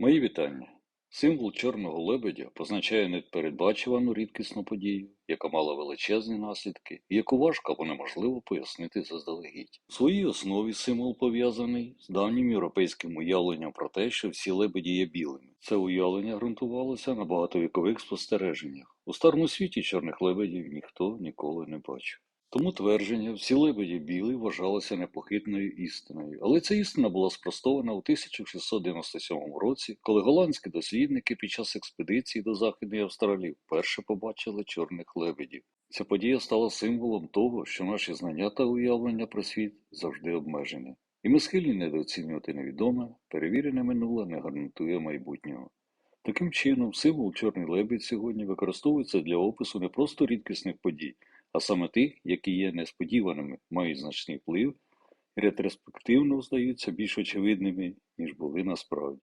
Мої вітання. Символ чорного лебедя позначає непередбачувану рідкісну подію, яка мала величезні наслідки яку важко або неможливо пояснити заздалегідь. У своїй основі символ пов'язаний з давнім європейським уявленням про те, що всі лебеді є білими. Це уявлення ґрунтувалося на багатовікових спостереженнях. У старому світі чорних лебедів ніхто ніколи не бачив. Тому твердження «всі лебеді білі» вважалося непохитною істиною, але ця істина була спростована у 1697 році, коли голландські дослідники під час експедиції до Західної Австралії вперше побачили чорних лебедів. Ця подія стала символом того, що наші знання та уявлення про світ завжди обмежені. І ми схильні недооцінювати невідоме, перевірене минуле не гарантує майбутнього. Таким чином, символ чорний лебідь сьогодні використовується для опису не просто рідкісних подій, а саме тих, які є несподіваними, мають значний вплив ретроспективно здаються більш очевидними, ніж були насправді.